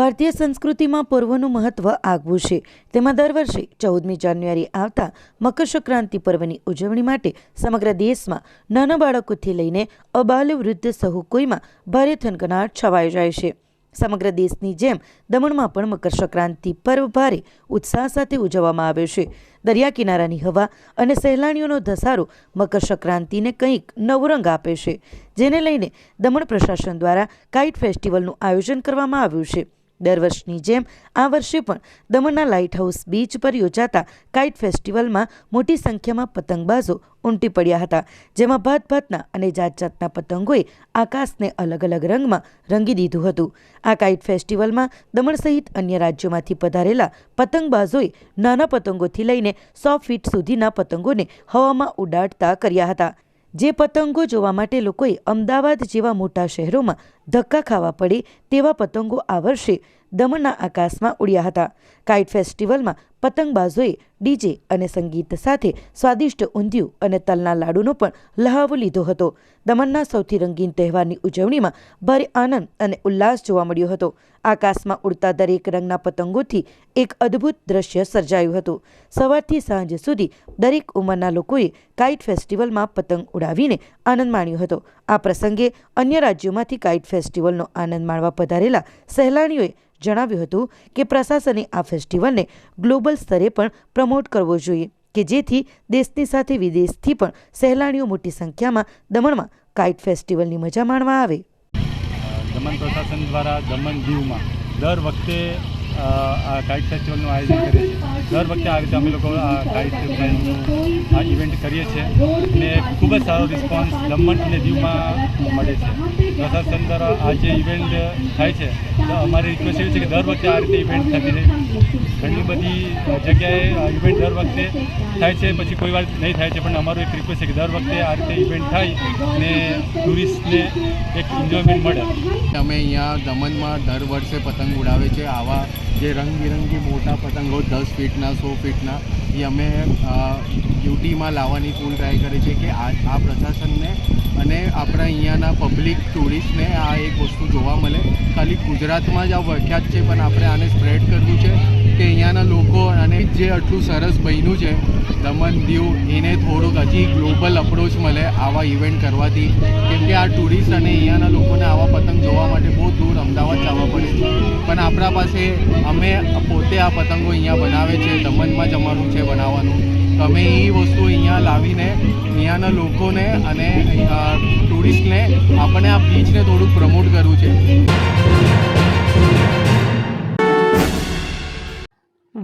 ભારતીય સંસ્કૃતિમાં પર્વનું મહત્વ આગવું છે. તેમાં દર વર્ષે ચૌદમી જાન્યુઆરી આવતા મકર સંક્રાંતિ પર્વની ઉજવણી માટે સમગ્ર દેશમાં નાના બાળકોથી લઈને અબાલ વૃદ્ધ સહુ કોઈમાં ભારે થનગનાટ છવાઈ જાય છે. સમગ્ર દેશની જેમ દમણમાં પણ મકર સંક્રાંતિ પર્વ ભારે ઉત્સાહ સાથે ઉજવવામાં આવે છે. દરિયા કિનારાની હવા અને સહેલાણીઓનો ધસારો મકર સંક્રાંતિને કંઈક નવો રંગ આપે છે, જેને લઈને દમણ પ્રશાસન દ્વારા કાઇટ ફેસ્ટિવલનું આયોજન કરવામાં આવ્યું છે. દર વર્ષની જેમ આ વર્ષે પણ દમણના લાઇટ હાઉસ બીચ પર યોજાતા કાઇટ ફેસ્ટિવલમાં મોટી સંખ્યામાં પતંગબાજો ઉમટી પડ્યા હતા, જેમાં ભાત ભાતના અને જાત જાતના પતંગોએ આકાશને અલગ અલગ રંગમાં રંગી દીધું હતું. આ કાઇટ ફેસ્ટિવલમાં દમણ સહિત અન્ય રાજ્યોમાંથી પધારેલા પતંગબાજોએ નાના પતંગોથી લઈને સો ફીટ સુધીના પતંગોને હવામાં ઉડાડતા કર્યા હતા. જે પતંગો જોવા માટે લોકોએ અમદાવાદ જેવા મોટા શહેરોમાં ધક્કા ખાવા પડે તેવા પતંગો આ વર્ષે દમણના આકાશમાં ઉડ્યા હતા. કાઇટ ફેસ્ટિવલમાં પતંગબાજોએ ડીજે અને સંગીત સાથે સ્વાદિષ્ટ ઊંધિયું અને તલના લાડુનો પણ લહાવો લીધો હતો. દમણના સૌથી રંગીન તહેવારની ઉજવણીમાં ભારે આનંદ અને ઉલ્લાસ જોવા મળ્યો હતો. આકાશમાં ઉડતા દરેક રંગના પતંગોથી એક અદ્ભુત દ્રશ્ય સર્જાયું હતું. સવારથી સાંજ સુધી દરેક ઉંમરના લોકોએ કાઇટ ફેસ્ટિવલમાં પતંગ ઉડાવીને આનંદ માણ્યો હતો. આ પ્રસંગે અન્ય રાજ્યોમાંથી કાઇટ ફેસ્ટિવલનો આનંદ માણવા પધારેલા સહેલાણીઓએ જણાવ્યું હતું કે પ્રશાસને આ ફેસ્ટિવલને ગ્લોબલ સ્તરે પણ પ્રમોટ કરવો જોઈએ કે જેથી દેશની સાથે વિદેશથી પણ સહેલાણીઓ મોટી સંખ્યામાં દમણમાં કાઇટ ફેસ્ટિવલની મજા માણવા આવે. દમણ પ્રશાસન દ્વારા દમણ દીવમાં દર વખતે આ કાઇટ ફેસ્ટિવલનું આયોજન કરે છીએ દર વખતે આ રીતે અમે લોકો આ ઇવેન્ટ કરીએ છીએ અને ખૂબ જ સારો રિસ્પોન્સ દમણ અને દીવમાં મળે છે. પ્રશાસન દ્વારા આ જે ઇવેન્ટ થાય છે, તો અમારી રિક્વેસ્ટ એવી છે કે દર વખતે આ રીતે ઇવેન્ટ થતી રહે. ઘણી બધી જગ્યાએ ઇવેન્ટ દર વખતે થાય છે, પછી કોઈ વાર નહીં થાય છે, પણ અમારું એક રિક્વેસ્ટ છે કે દર વખતે આ રીતે ઇવેન્ટ થાય અને ટુરિસ્ટને એક એન્જોયમેન્ટ મળે. અમે અહીંયા દમણમાં દર વર્ષે પતંગ ઉડાવે છે, આવા જે રંગબેરંગી મોટા પતંગો દસ ફીટના, સો ફીટના, એ અમે ડ્યુટીમાં યુટીમાં લાવવાની ફૂલ ટ્રાય કરી છે કે આ આ પ્રશાસનને અને આપણા અહીંયાના પબ્લિક ટુરિસ્ટને આ એક વસ્તુ જોવા મળે. ખાલી ગુજરાતમાં જ આ પ્રખ્યાત છે, પણ આપણે આને સ્પ્રેડ કરવું છે. કે અહીંયાના લોકો અને જે આટલું સરસ બન્યું છે દમણ દીવ, એને થોડુંક હજી ગ્લોબલ અપ્રોચ મળે આવા ઇવેન્ટ કરવાથી. કેમ કે આ ટુરિસ્ટ અને અહીંયાના લોકોને આવા પતંગ જોવા માટે બહુ દૂર અમદાવાદ જવા પડે છે. પણ આપણા પાસે, અમે પોતે આ પતંગો અહીંયા બનાવે છે દમણમાં જ છે બનાવવાનું. તો અમે એ વસ્તુ અહીંયા લાવીને, અહીંયાના લોકોને અને ટુરિસ્ટને આપણે આ બીચને થોડુંક પ્રમોટ કરવું છે.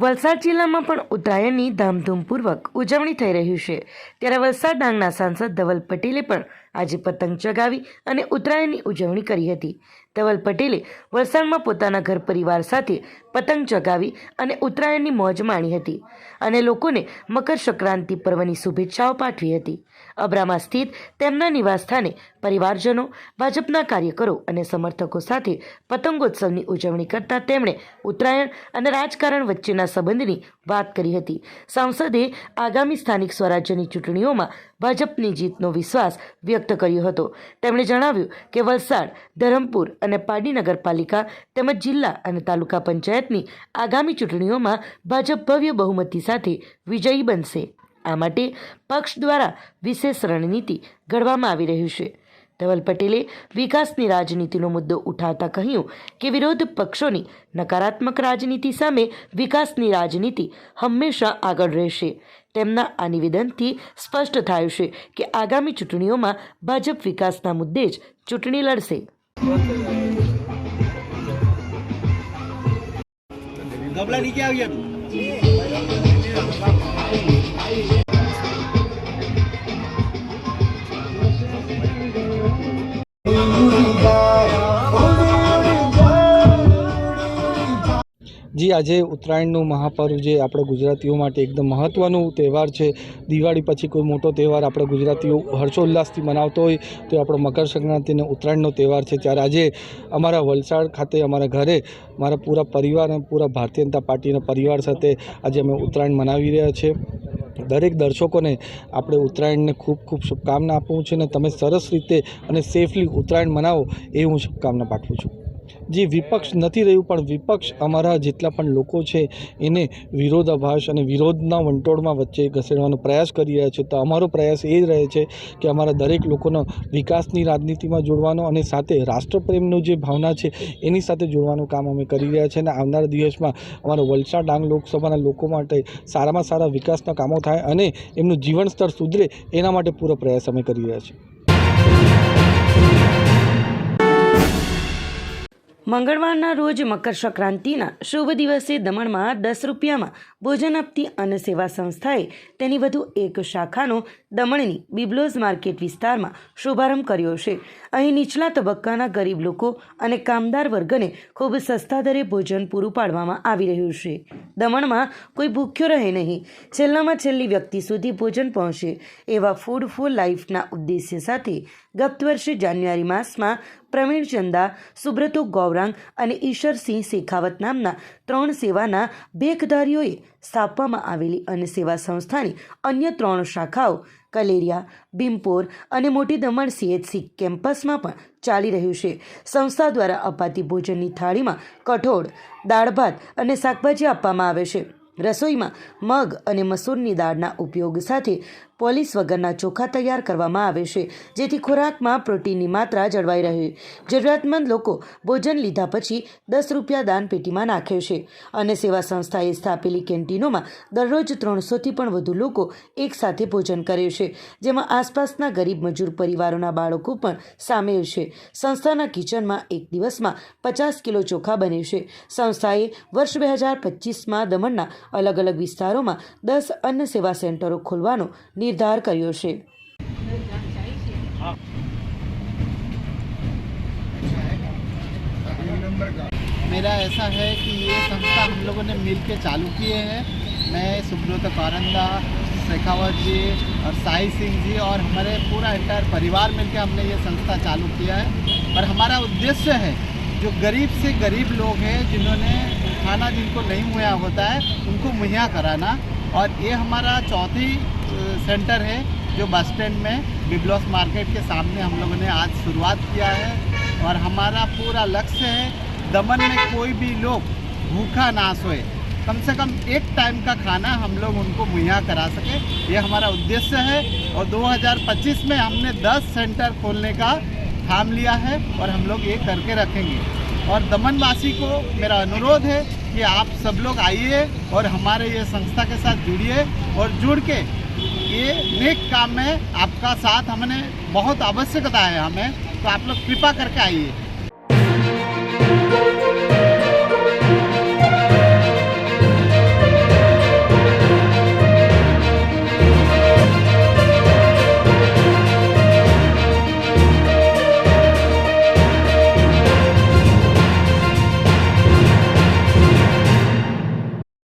વલસાડ જિલ્લામાં પણ ઉત્તરાયણની ધામધૂમપૂર્વક ઉજવણી થઈ રહ્યું છે. ત્યારે વલસાડ ડાંગના સાંસદ ધવલ પટેલે પણ આજે પતંગ ચગાવી અને ઉત્તરાયણની ઉજવણી કરી હતી. ધવલ પટેલે વલસાડમાં પોતાના ઘર પરિવાર સાથે પતંગ ચગાવી અને ઉત્તરાયણની મોજ માણી હતી અને લોકોને મકર સંક્રાંતિ પર્વની શુભેચ્છાઓ પાઠવી હતી. અબ્રામા સ્થિત તેમના નિવાસસ્થાને પરિવારજનો, ભાજપના કાર્યકરો અને સમર્થકો સાથે પતંગોત્સવની ઉજવણી કરતા તેમણે ઉત્તરાયણ અને રાજકારણ વચ્ચેના સંબંધની વાત કરી હતી. સાંસદે આગામી સ્થાનિક સ્વરાજ્યની ચૂંટણીઓમાં ભાજપની જીતનો વિશ્વાસ વ્યક્ત કર્યો હતો. તેમણે જણાવ્યું કે વલસાડ, ધરમપુર અને પાડી નગરપાલિકા તેમજ જિલ્લા અને તાલુકા પંચાયતની આગામી ચૂંટણીઓમાં ભાજપ ભવ્ય બહુમતી સાથે વિજયી બનશે. આ માટે પક્ષ દ્વારા વિશેષ રણનીતિ ઘડવામાં આવી રહ્યું છે. ધવલ પટેલે વિકાસની રાજનીતિનો મુદ્દો ઉઠાવતા કહ્યું કે વિરોધ પક્ષોની નકારાત્મક રાજનીતિ સામે વિકાસની રાજનીતિ હંમેશા આગળ રહેશે. તેમના આ નિવેદનથી સ્પષ્ટ થયું છે કે આગામી ચૂંટણીઓમાં ભાજપ વિકાસના મુદ્દે જ ચૂંટણી લડશે. જી, આજે ઉત્તરાયણનું મહાપર્વ જે આપણા ગુજરાતીઓ માટે એકદમ મહત્ત્વનું તહેવાર છે. દિવાળી પછી કોઈ મોટો તહેવાર આપણા ગુજરાતીઓ હર્ષોલ્લાસથી મનાવતો હોય, તો આપણો મકર સંક્રાંતિ અને ઉત્તરાયણનો તહેવાર છે. ત્યારે આજે અમારા વલસાડ ખાતે, અમારા ઘરે, મારા પૂરા પરિવાર અને પૂરા ભારતીય જનતા પાર્ટીના પરિવાર સાથે આજે અમે ઉત્તરાયણ મનાવી રહ્યા છીએ. દરેક દર્શકોને આપણે ઉત્તરાયણને ખૂબ ખૂબ શુભકામના આપું છું અને તમે સરસ રીતે અને સેફલી ઉત્તરાયણ મનાવો એ હું શુભકામના પાઠવું છું. જે વિપક્ષ નથી રહ્યું, પણ વિપક્ષ અમારા જેટલા પણ લોકો છે, એને વિરોધાભાસ અને વિરોધના વંટોળમાં વચ્ચે ઘસેડવાનો પ્રયાસ કરી રહ્યા છે. તો અમારો પ્રયાસ એ જ રહે છે કે અમારા દરેક લોકોનો વિકાસની રાજનીતિમાં જોડવાનો અને સાથે રાષ્ટ્રપ્રેમનો જે ભાવના છે, એની સાથે જોડવાનું કામ અમે કરી રહ્યા છીએ અને આવનારા દિવસમાં અમારા વલસાડ ડાંગ લોકસભાના લોકો માટે સારામાં સારા વિકાસના કામો થાય અને એમનું જીવન સ્તર સુધરે, એના માટે પૂરો પ્રયાસ અમે કરી રહ્યા છીએ. મંગળવારના રોજ મકર સંક્રાંતિના શુભ દિવસે દમણમાં દસ રૂપિયામાં ભોજન આપતી અન્ન સેવા સંસ્થાએ તેની વધુ એક શાખાનો દમણની બિબ્લોઝ માર્કેટ વિસ્તારમાં શુભારંભ કર્યો છે. અહીં નીચલા તબક્કાના ગરીબ લોકો અને કામદાર વર્ગને ખૂબ સસ્તા દરે ભોજન પૂરું પાડવામાં આવી રહ્યું છે. દમણમાં કોઈ ભૂખ્યો રહે નહીં. છેલ્લામાં છેલ્લી વ્યક્તિ સુધી ભોજન પહોંચે એવા ફૂડ ફોર લાઈફના ઉદ્દેશ્ય સાથે ગત વર્ષે જાન્યુઆરી માસમાં પ્રવીણ ચંદા સુબ્રતો ગૌરાંગ અને ઈશ્વરસિંહ શેખાવત નામના ત્રણ સેવાના ભેખધારીઓએ સ્થાપવામાં આવેલી અને સેવા સંસ્થાની અન્ય ત્રણ શાખાઓ કલેરિયા, ભીમપોર અને મોટી દમણ સીએચસી કેમ્પસમાં પણ ચાલી રહ્યું છે. સંસ્થા દ્વારા અપાતી ભોજનની થાળીમાં કઠોળ, દાળ ભાત અને શાકભાજી આપવામાં આવે છે. રસોઈમાં મગ અને મસૂરની દાળના ઉપયોગ સાથે પોલીસ વગરના ચોખા તૈયાર કરવામાં આવે છે, જેથી ખોરાકમાં પ્રોટીનની માત્રા જળવાઈ રહે. જરૂરિયાતમંદ લોકો ભોજન લીધા પછી દસ રૂપિયા દાન પેટીમાં નાખે છે અને સેવા સંસ્થાએ સ્થાપેલી કેન્ટીનોમાં દરરોજ ત્રણસોથી પણ વધુ લોકો એકસાથે ભોજન કરે છે, જેમાં આસપાસના ગરીબ મજૂર પરિવારોના બાળકો પણ સામેલ છે. સંસ્થાના કિચનમાં એક દિવસમાં પચાસ કિલો ચોખા બને છે. સંસ્થાએ વર્ષ બે હજાર પચીસમાં દમણના અલગ અલગ વિસ્તારોમાં દસ અન્ન સેવા સેન્ટરો ખોલવાનો નિર્ધાર કર્યો છે मेरा ऐसा है कि ये संस्था हम लोगों ने मिल के चालू किए हैं मैं सुब्रत कारंदा शेखावत जी और साई सिंह जी और हमारे पूरा एंटायर परिवार मिलकर हमने ये संस्था चालू किया है और हमारा उद्देश्य है जो गरीब से गरीब लोग हैं जिन्होंने खाना जिनको नहीं मुहैया होता है उनको मुहैया कराना और ये हमारा चौथी अ, सेंटर है, जो बस स्टैंड में बिब्लॉस मार्केट के सामने हम लोगों ने आज शुरुआत किया है। और हमारा पूरा लक्ष्य है, दमन में कोई भी लोग भूखा ना सोए। कम से कम एक टाइम का खाना हम लोग उनको मुहैया करा सके, ये हमारा उद्देश्य है। और 2025 में हमने 10 सेंटर खोलने का ठाम लिया है और हम लोग ये करके रखेंगे। और दमनवासी को मेरा अनुरोध है कि आप सब लोग आइए और हमारे ये संस्था के साथ जुड़िए और जुड़ के ये नेक काम में आपका साथ हमने बहुत आवश्यकता है हमें तो आप लोग कृपा करके आइए